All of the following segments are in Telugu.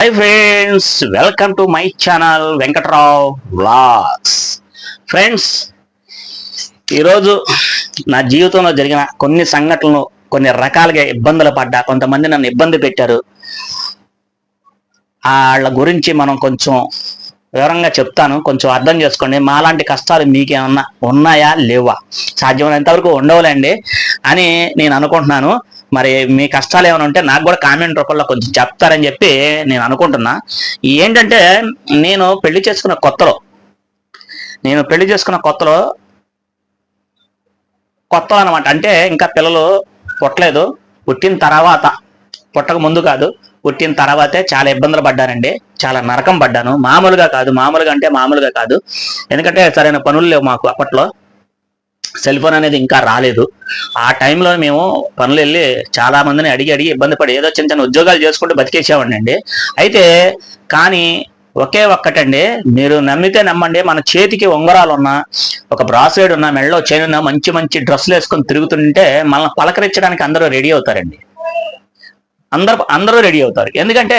Hi friends welcome to my channel Venkatrao blogs friends ఈరోజు నా జీవితంలో జరిగిన కొన్ని సంఘటనలు కొన్ని రకాలుగా ఇబ్బందులు పడ్డా కొంతమంది నన్ను ఇబ్బంది పెట్టారు. వాళ్ళ గురించి మనం కొంచెం వివరంగా చెప్తాను కొంచెం అర్థం చేసుకోండి. మాలాంటి కష్టాలు మీకేమన్నా ఉన్నాయా లేవా? సాధ్యమైనంతవరకు ఉండవులేండి అని నేను అనుకుంటున్నాను. మరి మీ కష్టాలు ఏమైనా ఉంటే నాకు కూడా కామెంట్ రూపంలో కొంచెం చెప్తారని చెప్పి నేను అనుకుంటున్నా. ఏంటంటే నేను పెళ్ళి చేసుకున్న కొత్తలో నేను పెళ్ళి చేసుకున్న కొత్తలో కొత్త అనమాట అంటే ఇంకా పిల్లలు పుట్టలేదు. పుట్టిన తర్వాత పుట్టక ముందు కాదు పుట్టిన తర్వాతే చాలా ఇబ్బందులు పడ్డానండి. చాలా నరకం పడ్డాను. మామూలుగా కాదు మామూలుగా అంటే మామూలుగా కాదు. ఎందుకంటే సరైన పనులు లేవు మాకు అప్పట్లో. సెల్ ఫోన్ అనేది ఇంకా రాలేదు. ఆ టైంలో మేము పనులు వెళ్ళి చాలా మందిని అడిగి అడిగి ఇబ్బంది పడి ఏదో చిన్న చిన్న ఉద్యోగాలు చేసుకుంటూ బతికేసేవాడిని అండి. అయితే కానీ ఒకే ఒక్కటండి మీరు నమ్మితే నమ్మండి మన చేతికి ఉంగరాలు ఉన్నా ఒక బ్రాస్లెట్ ఉన్న మెడలో చైన్ ఉన్నా మంచి మంచి డ్రెస్సులు వేసుకొని తిరుగుతుంటే మనల్ని పలకరించడానికి అందరూ రెడీ అవుతారండి. అందరు అందరూ రెడీ అవుతారు. ఎందుకంటే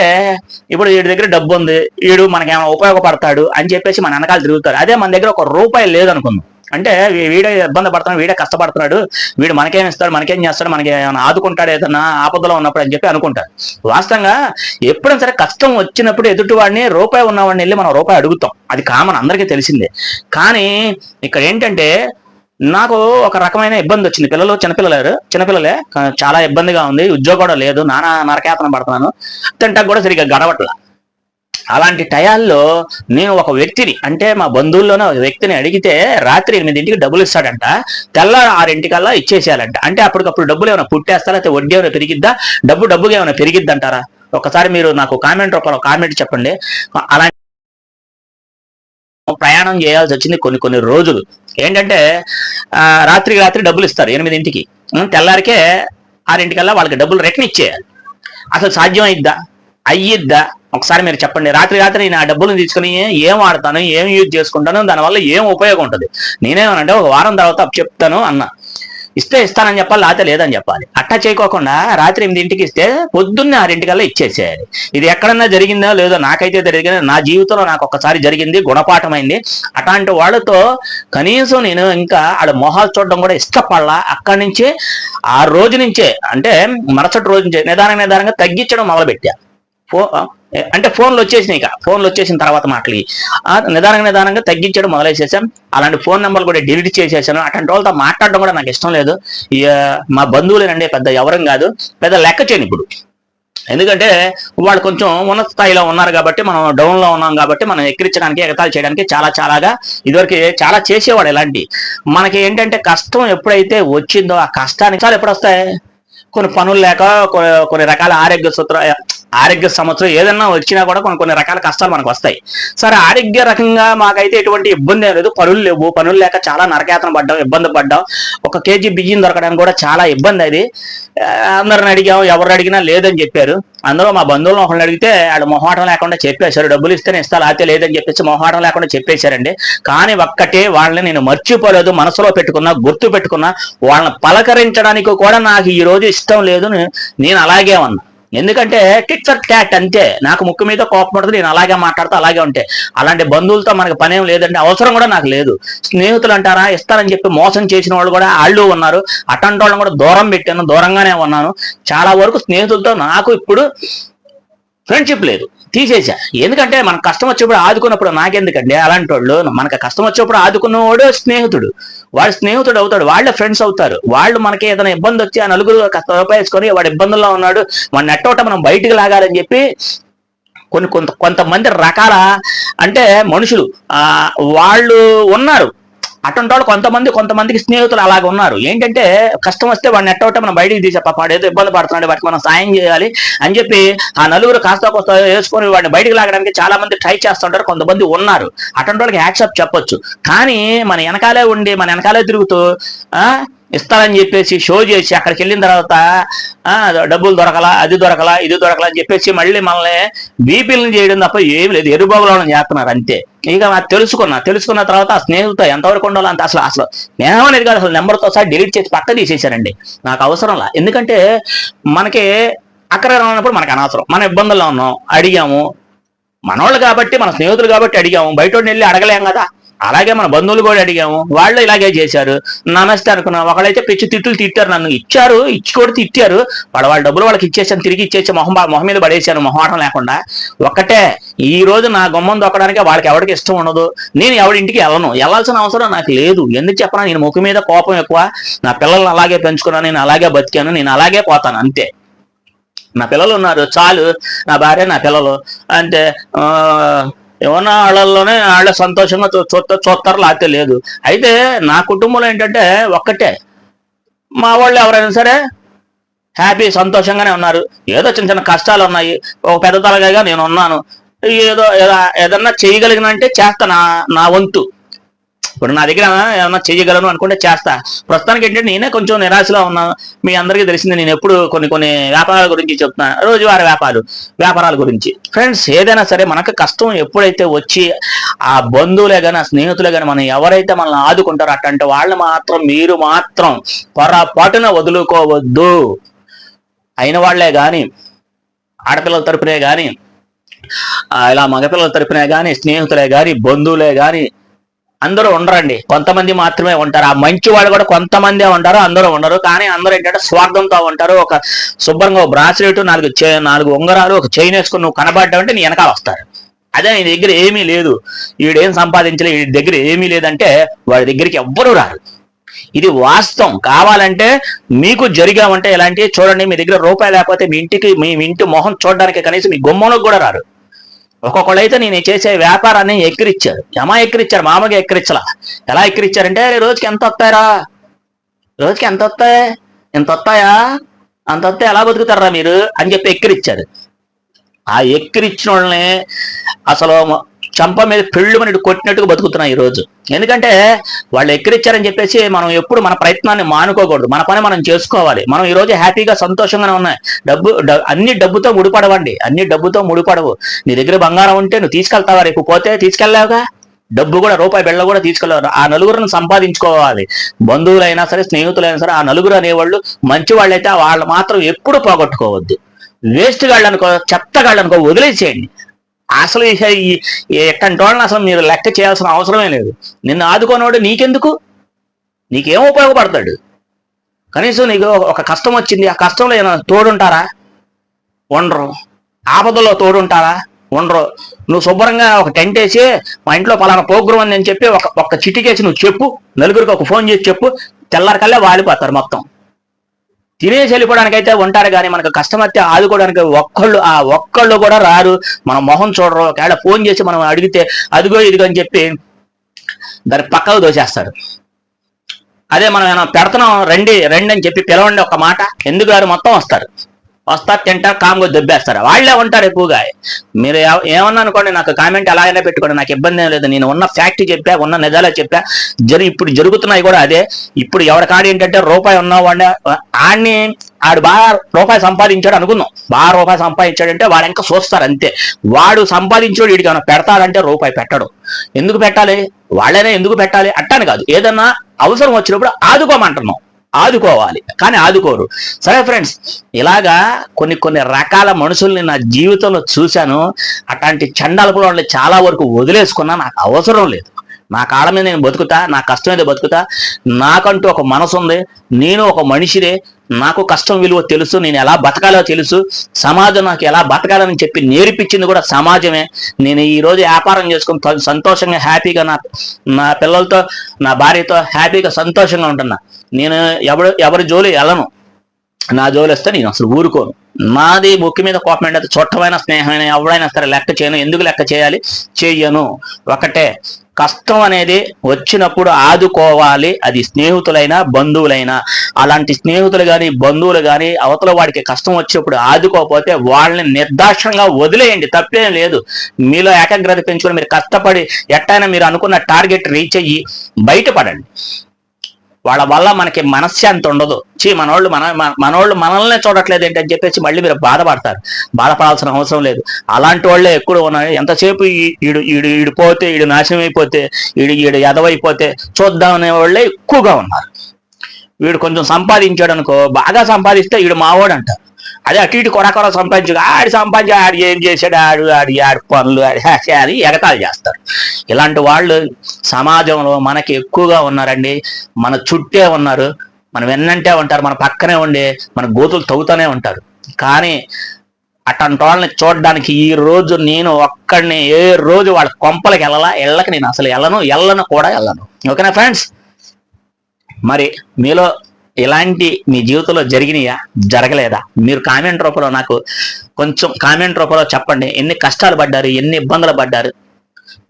ఇప్పుడు వీడి దగ్గర డబ్బు ఉంది వీడు మనకేమైనా ఉపయోగపడతాడు అని చెప్పేసి మన వెనకాల తిరుగుతారు. అదే మన దగ్గర ఒక రూపాయి లేదనుకుందాం. అంటే వీడే ఇబ్బంది పడుతున్నాడు వీడే కష్టపడుతున్నాడు వీడు మనకేం ఇస్తాడు మనకేం చేస్తాడు మనకి ఏమైనా ఆదుకుంటాడు ఏదన్నా ఆపదలో ఉన్నప్పుడు అని చెప్పి అనుకుంటాడు వాస్తవంగా ఎప్పుడైనా సరే కష్టం వచ్చినప్పుడు ఎదుటివాడిని రూపాయి ఉన్నవాడిని వెళ్ళి మనం రూపాయి అడుగుతాం. అది కామన్ అందరికీ తెలిసిందే. కానీ ఇక్కడ ఏంటంటే నాకు ఒక రకమైన ఇబ్బంది వచ్చింది. పిల్లలు చిన్నపిల్లలేరు చిన్నపిల్లలే. చాలా ఇబ్బందిగా ఉంది. ఉద్యోగం కూడా లేదు. నానా నరకేతన పడుతున్నాను. తింటాక కూడా సరిగ్గా గడవట్లా. అలాంటి టయాల్లో నేను ఒక వ్యక్తిని అంటే మా బంధువుల్లోనే ఒక వ్యక్తిని అడిగితే రాత్రి ఎనిమిదింటికి డబ్బులు ఇస్తాడంట తెల్ల ఆరింటికల్లా ఇచ్చేసేయాలంట. అంటే అప్పటికప్పుడు డబ్బులు ఏమైనా పుట్టేస్తారా లేకపోతే వడ్డీ ఏమైనా పెరిగిద్దా డబ్బు డబ్బుగా ఏమైనా పెరిగిద్దంటారా? ఒకసారి మీరు నాకు కామెంట్ రూపంలో కామెంట్ చెప్పండి. అలాంటి ప్రయాణం చేయాల్సి వచ్చింది కొన్ని కొన్ని రోజులు. ఏంటంటే రాత్రి రాత్రికి రాత్రి డబ్బులు ఇస్తారు ఎనిమిదింటికి. తెల్లారికే ఆరింటికల్లా వాళ్ళకి డబ్బులు రిటర్న్ ఇచ్చేయాలి. అసలు సాధ్యం అయిద్దా? అయ్యిద్దా? ఒకసారి మీరు చెప్పండి. రాత్రి రాత్రి నేను ఆ డబ్బులు తీసుకుని ఏం వాడతాను ఏం యూజ్ చేసుకుంటాను దానివల్ల ఏం ఉపయోగం ఉంటుంది? నేనేమనంటే ఒక వారం తర్వాత చెప్తాను అన్న. ఇస్తే ఇస్తానని చెప్పాలి లేకపోతే లేదని చెప్పాలి. అట్టా చేయకోకుండా రాత్రి ఎనిమిదింటికి ఇస్తే పొద్దున్నే ఆరింటికల్లా ఇచ్చేసేయాలి. ఇది ఎక్కడన్నా జరిగిందో లేదో నాకైతే జరిగింది నా జీవితంలో నాకు ఒక్కసారి జరిగింది గుణపాఠమైంది. అట్లాంటి వాళ్ళతో కనీసం నేను ఇంకా వాళ్ళ మొహాలు చూడడం కూడా ఇష్టపడలా. అక్కడి నుంచే ఆ రోజు నుంచే అంటే మరుసటి రోజు నుంచే నిదానం నిదానంగా తగ్గించడం మొదలుపెట్టా. ఫో అంటే ఫోన్లు వచ్చేసినాయి ఇక. ఫోన్లు వచ్చేసిన తర్వాత మాటలు ఆ నిదానంగా నిదానంగా తగ్గించడం మొదలైసేసాం అలాంటి ఫోన్ నెంబర్లు కూడా డిలీట్ చేసేసాను. అటువంటి వాళ్ళతో మాట్లాడడం కూడా నాకు ఇష్టం లేదు. మా బంధువులేనండి పెద్ద ఎవరం కాదు పెద్ద లెక్క చేయను ఇప్పుడు. ఎందుకంటే వాళ్ళు కొంచెం ఉన్నత స్థాయిలో ఉన్నారు కాబట్టి మనం డౌన్లో ఉన్నాం కాబట్టి మనం ఎక్కిరించడానికి ఎగతాలు చేయడానికి చాలా చాలాగా ఇదివరకు చాలా చేసేవాడు ఇలాంటి. మనకి ఏంటంటే కష్టం ఎప్పుడైతే వచ్చిందో ఆ కష్టానికి చాలా ఎప్పుడు వస్తాయి కొన్ని పనులు లేక కొన్ని రకాల ఆరోగ్య సూత్ర ఆరోగ్య సమస్యలు ఏదన్నా వచ్చినా కూడా కొన్ని కొన్ని రకాల కష్టాలు మనకు వస్తాయి. సరే ఆరోగ్య రకంగా మాకైతే ఎటువంటి ఇబ్బంది లేదు. పనులు లేవు. పనులు లేక చాలా నరకేతన పడ్డాం ఇబ్బంది పడ్డాం. ఒక కేజీ బియ్యం దొరకడానికి కూడా చాలా ఇబ్బంది అది. అందరిని అడిగాం ఎవరు అడిగినా లేదని చెప్పారు. అందులో మా బంధువులను ఒకరిని అడిగితే వాళ్ళు మొహాటం లేకుండా చెప్పేశారు. డబ్బులు ఇస్తేనే ఇస్తా లేకపోతే లేదని చెప్పేసి మొహాటం లేకుండా చెప్పేశారండి. కానీ ఒక్కటే వాళ్ళని నేను మర్చిపోలేదు మనసులో పెట్టుకున్నా గుర్తు పెట్టుకున్నా. వాళ్ళని పలకరించడానికి కూడా నాకు ఈ రోజు ఇష్టం లేదు. నేను అలాగే ఉన్నా. ఎందుకంటే టిట్ ఫర్ క్యాట్ అంతే. నాకు ముక్కు మీద కోపం పడుతుంది నేను అలాగే మాట్లాడుతూ అలాగే ఉంటే. అలాంటి బంధువులతో మనకి పనేం లేదంటే అవసరం కూడా నాకు లేదు. స్నేహితులు అంటారా ఇస్తారని చెప్పి మోసం చేసిన వాళ్ళు కూడా వాళ్ళు ఉన్నారు. అటంటి వాళ్ళని కూడా దూరం పెట్టాను దూరంగానే ఉన్నాను. చాలా వరకు స్నేహితులతో నాకు ఇప్పుడు ఫ్రెండ్షిప్ లేదు. తీసేసా. ఎందుకంటే మనకు కష్టం వచ్చేప్పుడు ఆదుకున్నప్పుడు నాకెందుకండి? అలాంటి వాళ్ళు మనకు కష్టం వచ్చేప్పుడు ఆదుకున్నవాడు స్నేహితుడు. వాడు స్నేహితుడు అవుతాడు. వాళ్ళే ఫ్రెండ్స్ అవుతారు. వాళ్ళు మనకి ఏదైనా ఇబ్బంది వచ్చి ఆ నలుగురు కష్ట వాడు ఇబ్బందుల్లో ఉన్నాడు. వాడు నెట్టోట మనం బయటికి లాగాలని చెప్పి కొన్ని కొంత కొంతమంది రకాల అంటే మనుషులు వాళ్ళు ఉన్నారు. అటువంటి వాళ్ళు కొంతమంది కొంతమందికి స్నేహితులు అలాగ ఉన్నారు. ఏంటంటే కష్టం వస్తే వాడిని ఎట్టవట మనం బయటికి తీసే పాడు ఏదో ఇబ్బంది పడుతున్నాడు వాటికి మనం సాయం చేయాలి అని చెప్పి ఆ నలుగురు కాస్త కొస్త వేసుకొని వాడిని బయటికి లాగడానికి చాలా మంది ట్రై చేస్తుంటారు కొంతమంది ఉన్నారు. అటువంటి వాళ్ళకి యాక్సెప్ట్ చెప్పొచ్చు. కానీ మన వెనకాలే ఉండి మన వెనకాలే తిరుగుతూ ఆ ఇస్తానని చెప్పేసి షో చేసి అక్కడికి వెళ్ళిన తర్వాత ఆ డబ్బులు దొరకలా అది దొరకలా ఇది దొరకలా అని చెప్పేసి మళ్ళీ మనల్ని బీపీలను చేయడం తప్ప ఏం లేదు. ఎరుబాబులను చేస్తున్నారు అంతే. ఇక తెలుసుకున్నా తెలుసుకున్న తర్వాత ఆ స్నేహితులతో ఎంతవరకు ఉండాలో అసలు అసలు స్నేహం అనేది కాదు. అసలు నెంబర్తో సహా డిలీట్ చేసి పక్క తీసేశారండి. నాకు అవసరంలా ఎందుకంటే మనకి అక్కడ ఉన్నప్పుడు మనకు అనవసరం. మన ఇబ్బందుల్లో ఉన్నాం అడిగాము. మనోళ్ళు కాబట్టి మన స్నేహితులు కాబట్టి అడిగాము. బయట వెళ్ళి అడగలేం కదా. అలాగే మన బంధువులు కూడా అడిగాము. వాళ్ళు ఇలాగే చేశారు. నమస్తే అనుకున్నాం. ఒకళ్ళైతే పిచ్చి తిట్టులు తిట్టారు నన్ను. ఇచ్చారు. ఇచ్చి కూడా తిట్టారు. వాళ్ళ వాళ్ళ డబ్బులు వాళ్ళకి ఇచ్చేసాను. తిరిగి ఇచ్చేసి మొహం బా- మొహం మీద పడేసాను మొహమాటం లేకుండా. ఒక్కటే ఈ రోజు నా గుమ్మం దొక్కడానికి వాళ్ళకి ఎవరికి ఇష్టం ఉండదు. నేను ఎవరింటికి వెళ్ళను. వెళ్ళాల్సిన అవసరం నాకు లేదు. ఎందుకు చెప్పనా? నేను ముఖం మీద కోపం ఎక్కువ. నా పిల్లల్ని అలాగే పెంచుకున్నాను. నేను అలాగే బతికాను. నేను అలాగే పోతాను. అంతే. నా పిల్లలు ఉన్నారు. చాలు. నా భార్య నా పిల్లలు. అంటే ఏమన్నా వాళ్ళల్లోనే వాళ్ళ సంతోషంగా చూ- చూస్తా చూస్తారు లేకపోతే లేదు. అయితే నా కుటుంబంలో ఏంటంటే ఒక్కటే. మా వాళ్ళు ఎవరైనా సరే హ్యాపీ సంతోషంగానే ఉన్నారు. ఏదో చిన్న చిన్న కష్టాలు ఉన్నాయి. ఒక పెద్ద తలగాగా నేను ఉన్నాను ఏదో ఏదో- ఏదన్నా చేయగలిగినంటే చేస్తా నా నా వంతు. ఇప్పుడు నా దగ్గర ఏమన్నా చేయగలను అనుకుంటే చేస్తా. ప్రస్తుతానికి ఏంటంటే నేనే కొంచెం నిరాశలో ఉన్నాను మీ అందరికీ తెలిసింది నేను ఎప్పుడు కొన్ని కొన్ని వ్యాపారాల గురించి చెప్తున్నాను రోజువారీ వ్యాపారాలు వ్యాపారాల గురించి. ఫ్రెండ్స్ ఏదైనా సరే మనకు కష్టం ఎప్పుడైతే వచ్చి ఆ బంధువులే కానీ ఆ స్నేహితులే కానీ మనం ఎవరైతే మనల్ని ఆదుకుంటారో అట్లాంటి వాళ్ళు మాత్రం మీరు మాత్రం పొరపాటున వదులుకోవద్దు. అయిన వాళ్ళే కానీ ఆడపిల్లల తరపునే కానీ ఇలా మగపిల్లల తరపునే కానీ స్నేహితులే కానీ బంధువులే కానీ అందరూ ఉండరండి. కొంతమంది మాత్రమే ఉంటారు. ఆ మంచి వాళ్ళు కూడా కొంతమందే ఉంటారు అందరూ ఉండరు. కానీ అందరూ ఏంటంటే స్వార్థంతో ఉంటారు. ఒక శుభ్రంగా ఒక బ్రాస్లెట్ నాలుగు చే- నాలుగు ఉంగరాలు ఒక చైన్ వేసుకుని నువ్వు కనబడ్డావంటే నీ వెనకాల వస్తారు. అదే నీ దగ్గర ఏమీ లేదు. వీడేం సంపాదించలే వీడి దగ్గర ఏమీ లేదంటే వాడి దగ్గరికి ఎవ్వరూ రారు. ఇది వాస్తవం. కావాలంటే మీకు జరిగామంటే ఇలాంటివి చూడండి మీ దగ్గర రూపాయి లేకపోతే మీ ఇంటికి మీ ఇంటి మొహం చూడడానికి కనీసం మీ గుమ్మంలోకి కూడా రారు. ఒక్కొక్కళ్ళైతే నేను చేసే వ్యాపారాన్ని ఎక్కిరిచ్చారు. జమా ఎక్కిరిచ్చారు మామగా ఎక్కిరించలా ఎలా ఎక్కిరిచ్చారంటే రోజుకి ఎంత వస్తాయరా? రోజుకి ఎంత వస్తాయి? ఎంత వస్తాయా? అంత వస్తే ఎలా బతుకుతారా మీరు? అని చెప్పి ఎక్కిరిచ్చారు. ఆ ఎక్కిరిచ్చిన వాళ్ళని అసలు చంప మీద పెళ్ళు మన కొట్టినట్టుగా బతుకుతున్నాం ఈ రోజు. ఎందుకంటే వాళ్ళు ఎక్కిరిచ్చారని చెప్పేసి మనం ఎప్పుడు మన ప్రయత్నాన్ని మానుకోకూడదు. మన పని మనం చేసుకోవాలి. మనం ఈ రోజు హ్యాపీగా సంతోషంగానే ఉన్నాయి డబ్బు అన్ని డబ్బుతో ముడిపడవండి. అన్ని డబ్బుతో ముడిపడవు. నీ దగ్గర బంగారం ఉంటే నువ్వు తీసుకెళ్తావా? రేపు పోతే తీసుకెళ్ళావుగా? డబ్బు కూడా రూపాయి బిళ్ళ కూడా తీసుకెళ్ళారు ఆ నలుగురిని సంపాదించుకోవాలి. బంధువులైనా సరే స్నేహితులైనా సరే ఆ నలుగురు అనేవాళ్ళు మంచి వాళ్ళైతే వాళ్ళు మాత్రం ఎప్పుడు పోగొట్టుకోవద్దు. వేస్ట్ గాళ్ళనుకో చెత్త గాళ్ళనుకో వదిలేసేయండి. అసలు ఇక అసలు మీరు లెక్క చేయాల్సిన అవసరమే లేదు. నిన్ను ఆదుకోనోడు నీకెందుకు? నీకేం ఉపయోగపడతాడు? కనీసం నీకు ఒక కష్టం వచ్చింది. ఆ కష్టంలో ఏమైనా తోడుంటారా? ఉండరు. ఆపదలో తోడుంటారా? ఉండరు. నువ్వు శుభ్రంగా ఒక టెంట్ వేసి మా ఇంట్లో పలానా ప్రోగ్రామ్ ఉంది అని చెప్పి ఒక ఒక్క చిటికేసి నువ్వు చెప్పు. నలుగురికి ఒక ఫోన్ చేసి చెప్పు. తెల్లారికల్లా వాలిపోతారు మొత్తం. తినేసి వెళ్ళిపోవడానికి అయితే ఉంటారు కానీ మనకు కష్టం అయితే ఆదుకోవడానికి ఒక్కళ్ళు ఆ ఒక్కళ్ళు కూడా రారు. మన మొహం చూడరు. ఒకవేళ ఫోన్ చేసి మనం అడిగితే అదిగో ఇదిగో అని చెప్పి దాని పక్కకు దోచేస్తారు అదే మనం ఏమైనా పెడుతున్నాం రండి రండి అని చెప్పి పిలవండి ఒక మాట ఎందుకు గారు మొత్తం వస్తారు. వస్తారు తింటారు కామ్గా దెబ్బేస్తారు. వాళ్ళే ఉంటారు ఎక్కువగా. మీరు ఏమన్నా అనుకోండి నాకు కామెంట్ అలాగనే పెట్టుకోండి. నాకు ఇబ్బంది ఏం లేదు. నేను ఉన్న ఫ్యాక్ట్ చెప్పా ఉన్న నిజాలే చెప్పా. జరి ఇప్పుడు జరుగుతున్నాయి కూడా అదే. ఇప్పుడు ఎవరి కాడ ఏంటంటే రూపాయి ఉన్నవాడిని ఆడిని ఆడు బాగా రూపాయి సంపాదించాడు అనుకుందాం. బాగా రూపాయి సంపాదించాడంటే వాడు ఇంకా చూస్తారు అంతే. వాడు సంపాదించాడు వీడికి ఏమైనా పెడతాడంటే రూపాయి పెట్టడు. ఎందుకు పెట్టాలి? వాళ్ళనే ఎందుకు పెట్టాలి? అట్టాని కాదు. ఏదన్నా అవసరం వచ్చినప్పుడు ఆదుకోమంటున్నాం. ఆదుకోవాలి. కానీ ఆదుకోరు. సరే ఫ్రెండ్స్ ఇలాగా కొన్ని కొన్ని రకాల మనుషుల్ని నా జీవితంలో చూశాను. అట్లాంటి చండాలపుల వాళ్ళని చాలా వరకు వదిలేసుకున్నా నాకు అవసరం లేదు. నా కాళ్ళ మీద నేను బతుకుతా నా కష్టం మీద బతుకుతా నాకంటూ ఒక మనసు ఉంది నేను ఒక మనిషినే నాకు కష్టం విలువ తెలుసు నేను ఎలా బతకాలో తెలుసు సమాజం నాకు ఎలా బతకాలని చెప్పి నేర్పించింది కూడా సమాజమే. నేను ఈ రోజు వ్యాపారం చేసుకుని సంతోషంగా హ్యాపీగా నా నా పిల్లలతో నా భార్యతో హ్యాపీగా సంతోషంగా ఉంటున్నా. నేను ఎవరు ఎవరి జోలి వెళ్ళను. నా జోలు వస్తే నేను అసలు ఊరుకోను. నాది బొక్కి మీద కోపం ఏంటంటే చుట్టమైన స్నేహమైన ఎవరైనా సరే లెక్క చేయను. ఎందుకు లెక్క చేయాలి? చెయ్యను. ఒకటే కష్టం అనేది వచ్చినప్పుడు ఆదుకోవాలి. అది స్నేహితులైనా బంధువులైనా. అలాంటి స్నేహితులు కానీ బంధువులు కానీ అవతల వాడికి కష్టం వచ్చినప్పుడు ఆదుకోకపోతే వాళ్ళని నిర్దాక్షంగా వదిలేయండి. తప్పేం లేదు. మీలో ఏకాగ్రత పెంచుకొని మీరు కష్టపడి ఎట్టైనా మీరు అనుకున్న టార్గెట్ రీచ్ అయ్యి బయటపడండి. వాళ్ళ వల్ల మనకి మనశ్శాంతి ఉండదు. చీ మనోళ్ళు మన మన- మనోళ్ళు మనల్నే చూడట్లేదు ఏంటని చెప్పేసి మళ్ళీ మీరు బాధపడతారు. బాధపడాల్సిన అవసరం లేదు. అలాంటి వాళ్ళే ఎక్కువ ఉన్నాయి ఎంతసేపు ఈడు ఈడు ఈడు పోతే ఈడు నాశనం అయిపోతే ఈడు ఈడు ఎదవైపోతే చూద్దాం అనే వాళ్ళే ఎక్కువగా ఉన్నారు. వీడు కొంచెం సంపాదించాడు అనుకో బాగా సంపాదిస్తే వీడు మావాడు అంటారు అదే అటు ఇటు కొడకొర సంపాదించు. ఆడి సంపాదించి ఆడు ఏం చేశాడు ఆడు ఆడి ఆడి పనులు ఆడి అని ఎగతాలు చేస్తారు. ఇలాంటి వాళ్ళు సమాజంలో మనకి ఎక్కువగా ఉన్నారండి. మన చుట్టే ఉన్నారు. మనం వెన్నంటే ఉంటారు. మన పక్కనే ఉండి మన గోతులు తవ్వుతూనే ఉంటారు. కానీ అట్లాంటి వాళ్ళని చూడడానికి ఈ రోజు నేను ఒక్కడిని ఏ రోజు వాళ్ళ కొంపలకి వెళ్ళలా వెళ్ళక నేను అసలు వెళ్ళను వెళ్ళను కూడా వెళ్ళను. ఓకేనా ఫ్రెండ్స్? మరి మీలో ఇలాంటి మీ జీవితంలో జరిగినాయా? జరగలేదా? మీరు కామెంట్ రూపంలో నాకు కొంచెం కామెంట్ రూపంలో చెప్పండి. ఎన్ని కష్టాలు పడ్డారు? ఎన్ని ఇబ్బందులు పడ్డారు?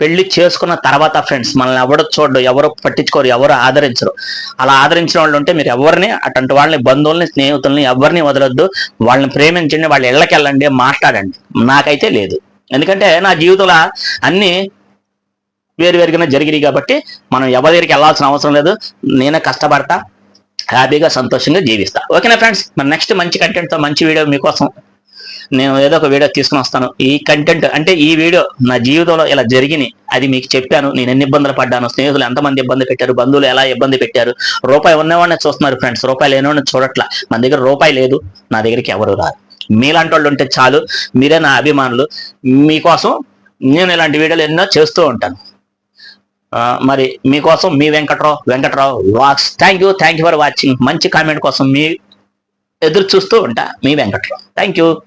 పెళ్ళి చేసుకున్న తర్వాత ఫ్రెండ్స్ మనల్ని ఎవరు చూడడు ఎవరు పట్టించుకోరు ఎవరు ఆదరించరు. అలా ఆదరించిన వాళ్ళు ఉంటే మీరు ఎవరిని అటువంటి వాళ్ళని బంధువుల్ని స్నేహితుల్ని ఎవరిని వదలొద్దు. వాళ్ళని ప్రేమించండి వాళ్ళ ఇళ్ళకి వెళ్ళండి మాట్లాడండి. నాకైతే లేదు. ఎందుకంటే నా జీవితంలో అన్ని వేరు వేరుగానే జరిగినాయి కాబట్టి మనం ఎవరి దగ్గరికి వెళ్ళాల్సిన అవసరం లేదు. నేనే కష్టపడతా హ్యాపీగా సంతోషంగా జీవిస్తా. ఓకేనా ఫ్రెండ్స్? మరి నెక్స్ట్ మంచి కంటెంట్తో మంచి వీడియో మీకోసం నేను ఏదో ఒక వీడియో తీసుకుని వస్తాను. ఈ కంటెంట్ అంటే ఈ వీడియో నా జీవితంలో ఇలా జరిగినాయి అది మీకు చెప్పాను. నేను ఎన్ని ఇబ్బందులు పడ్డాను స్నేహితులు ఎంతమంది ఇబ్బంది పెట్టారు బంధువులు ఎలా ఇబ్బంది పెట్టారు రూపాయి ఉన్నవాడిని చూస్తున్నారు ఫ్రెండ్స్. రూపాయి లేనివాడిని చూడట్లా. మన దగ్గర రూపాయి లేదు నా దగ్గరికి ఎవరు రారు. మీలాంటి వాళ్ళు ఉంటే చాలు మీరే నా అభిమానులు. మీకోసం నేను ఇలాంటి వీడియోలు ఎన్నో చేస్తూ ఉంటాను. మరి మీకోసం మీ Venkatrao Venkatrao walks thank you thank you for watching మంచి కామెంట్ కోసం మీ ఎదురు చూస్తూ ఉంటా మీ వెంకట్రావు. Thank you